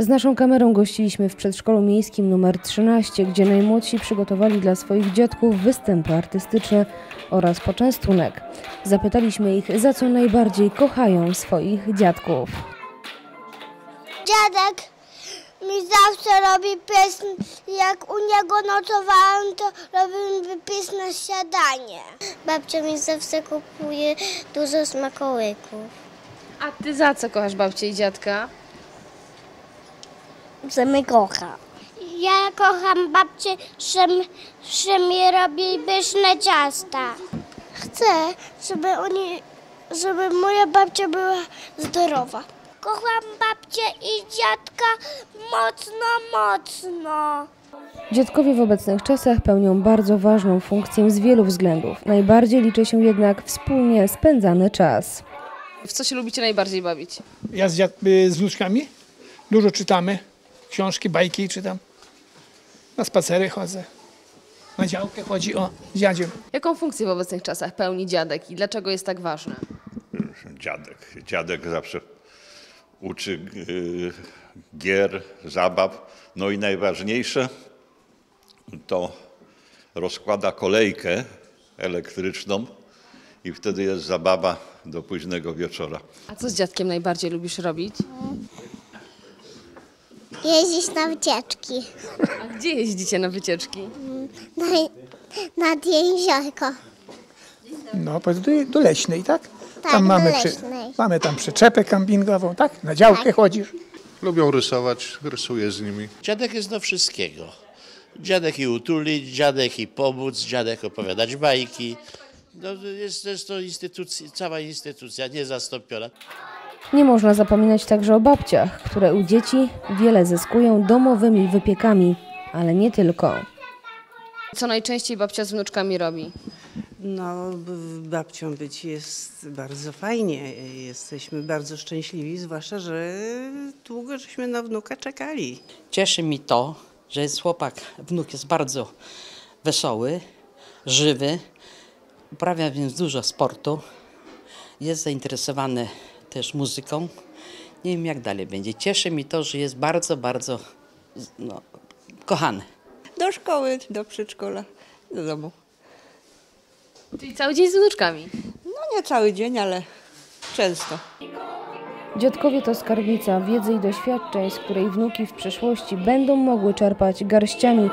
Z naszą kamerą gościliśmy w przedszkolu miejskim numer 13, gdzie najmłodsi przygotowali dla swoich dziadków występy artystyczne oraz poczęstunek. Zapytaliśmy ich, za co najbardziej kochają swoich dziadków. Dziadek mi zawsze robi pieśń. Jak u niego nocowałem, to robił mi pieśń na śniadanie. Babcia mi zawsze kupuje dużo smakołyków. A ty za co kochasz babcię i dziadka? Że mnie kocha. Ja kocham babcię, że, że mi robi pyszne ciasta. Chcę, żeby oni, żeby moja babcia była zdrowa. Kocham babcię i dziadka mocno, mocno. Dziadkowie w obecnych czasach pełnią bardzo ważną funkcję z wielu względów. Najbardziej liczy się jednak wspólnie spędzany czas. W co się lubicie najbardziej bawić? Ja z, dziad- y, z wnuczkami dużo czytamy. Książki, bajki czytam. Na spacery chodzę. Na działkę chodzi o dziadziem. Jaką funkcję w obecnych czasach pełni dziadek i dlaczego jest tak ważny? Dziadek. Dziadek zawsze uczy y, gier, zabaw. No i najważniejsze to rozkłada kolejkę elektryczną i wtedy jest zabawa do późnego wieczora. A co z dziadkiem najbardziej lubisz robić? Jeździć na wycieczki. A gdzie jeździcie na wycieczki? Na, nad jeziorko. No, do, do leśnej, tak? Tak, tam do mamy, leśnej. mamy tam przyczepę kampingową, tak? Na działkę chodzisz. Lubią rysować, rysuję z nimi. Dziadek jest do wszystkiego. Dziadek i utulić, dziadek i pomóc, dziadek opowiadać bajki. No, jest, jest to instytucja, cała instytucja niezastąpiona. Nie można zapominać także o babciach, które u dzieci wiele zyskują domowymi wypiekami, ale nie tylko. Co najczęściej babcia z wnuczkami robi? No, babcią być jest bardzo fajnie. Jesteśmy bardzo szczęśliwi, zwłaszcza, że długo żeśmy na wnuka czekali. Cieszy mi to, że jest chłopak, wnuk jest bardzo wesoły, żywy, uprawia więc dużo sportu, jest zainteresowany też muzyką. Nie wiem jak dalej będzie. Cieszy mi to, że jest bardzo, bardzo no, kochany. Do szkoły, do przedszkola, do domu. Czyli cały dzień z wnuczkami. No nie cały dzień, ale często. Dziadkowie to skarbnica wiedzy i doświadczeń, z której wnuki w przyszłości będą mogły czerpać garściami